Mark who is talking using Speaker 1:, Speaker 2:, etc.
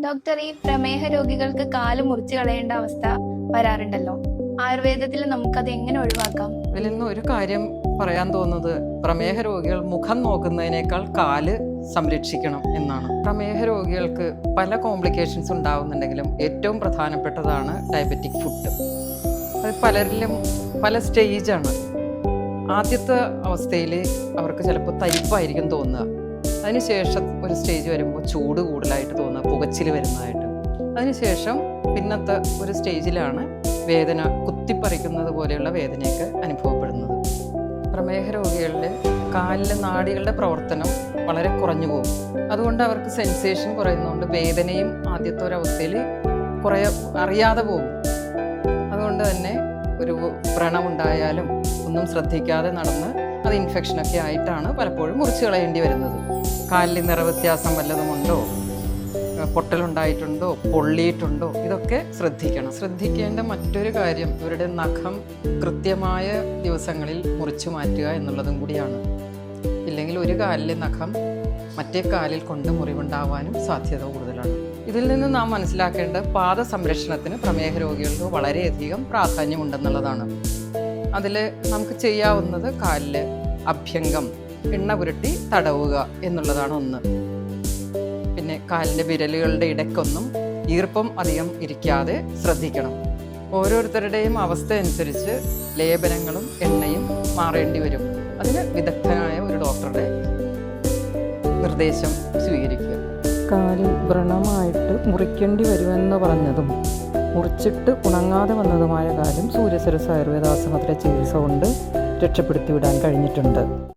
Speaker 1: Doctor ഈ പ്രമേഹ രോഗികൾക്ക് കാൽ മുറിച്ചു കളയേണ്ട അവസ്ഥ വരാറുണ്ടല്ലോ. ആയുർവേദത്തിൽ നമുക്കത് എങ്ങനെ ഒഴിവാക്കാം?
Speaker 2: ഇതിൽ നിന്ന് ഒരു കാര്യം പറയാൻ തോന്നുന്നത് പ്രമേഹ രോഗികൾ മുഖം നോക്കുന്നതിനേക്കാൾ കാൽ സംരക്ഷിക്കണം എന്നാണ്. പ്രമേഹ രോഗികൾക്ക് പല കോംപ്ലിക്കേഷൻസ് ഉണ്ടാവുന്നുണ്ടെങ്കിലും ഏറ്റവും പ്രധാനപ്പെട്ടതാണ് ഡയബറ്റിക് ഫുഡ്. അത് പലരിലും പല സ്റ്റേജാണ്. ആദ്യത്തെ അവസ്ഥയിൽ അവർക്ക് ചിലപ്പോൾ തരിപ്പായിരിക്കും തോന്നുക. അതിനുശേഷം ഒരു സ്റ്റേജ് വരുമ്പോൾ ചൂട് കൂടുതലായിട്ട് തോന്നുക പുകച്ചിൽ വരുന്നതായിട്ട്. അതിനുശേഷം പിന്നത്തെ ഒരു സ്റ്റേജിലാണ് വേദന കുത്തിപ്പറിക്കുന്നത് പോലെയുള്ള വേദനയൊക്കെ അനുഭവപ്പെടുന്നത്. പ്രമേഹ രോഗികളിൽ കാലിലെ നാടികളുടെ പ്രവർത്തനം വളരെ കുറഞ്ഞു പോകും. അതുകൊണ്ട് അവർക്ക് സെൻസേഷൻ കുറയുന്നതുകൊണ്ട് വേദനയും ആദ്യത്തെ ഒരവസ്ഥയിൽ കുറേ അറിയാതെ പോകും. അതുകൊണ്ട് തന്നെ ഒരു വ്രണമുണ്ടായാലും ഒന്നും ശ്രദ്ധിക്കാതെ നടന്ന് അത് ഇൻഫെക്ഷനൊക്കെ ആയിട്ടാണ് പലപ്പോഴും മുറിച്ച് കളയേണ്ടി വരുന്നത്. കാലിൽ നിറവ്യത്യാസം വല്ലതുമുണ്ടോ? പൊട്ടലുണ്ടായിട്ടുണ്ടോ? പൊള്ളിയിട്ടുണ്ടോ? ഇതൊക്കെ ശ്രദ്ധിക്കണം. ശ്രദ്ധിക്കേണ്ട മറ്റൊരു കാര്യം ഇവരുടെ നഖം കൃത്യമായ ദിവസങ്ങളിൽ മുറിച്ചു മാറ്റുക എന്നുള്ളതും കൂടിയാണ്. ഇല്ലെങ്കിൽ ഒരു കാലിലെ നഖം മറ്റേ കാലിൽ കൊണ്ട് മുറിവുണ്ടാവാനും സാധ്യത കൂടുതലാണ്. ഇതിൽ നിന്ന് നാം മനസ്സിലാക്കേണ്ട പാദ സംരക്ഷണത്തിന് പ്രമേഹ രോഗികൾക്ക് വളരെയധികം പ്രാധാന്യമുണ്ടെന്നുള്ളതാണ്. അതിൽ നമുക്ക് ചെയ്യാവുന്നത് കാലിൽ അഭ്യംഗം എണ്ണ പുരട്ടി തടവുക എന്നുള്ളതാണ് ഒന്ന്. പിന്നെ കാലിന്റെ വിരലുകളുടെ ഇടയ്ക്കൊന്നും ഈർപ്പം അധികം ഇരിക്കാതെ ശ്രദ്ധിക്കണം. ഓരോരുത്തരുടെയും അവസ്ഥ അനുസരിച്ച് ലേപനങ്ങളും എണ്ണയും മാറേണ്ടി വരും. അതിന് വിദഗ്ധനായ ഒരു ഡോക്ടറുടെ നിർദ്ദേശം സ്വീകരിക്കുക.
Speaker 3: കാലിൽ വ്രണമായിട്ട് മുറിക്കേണ്ടി വരുമെന്ന് പറഞ്ഞതും മുറിച്ചിട്ട് ഉണങ്ങാതെ വന്നതുമായ കാര്യം സൂര്യസരസ് ആയുർവേദ ആശ്രമത്തിലെ ചികിത്സ കൊണ്ട് രക്ഷപ്പെടുത്തി വിടാൻ കഴിഞ്ഞിട്ടുണ്ട്.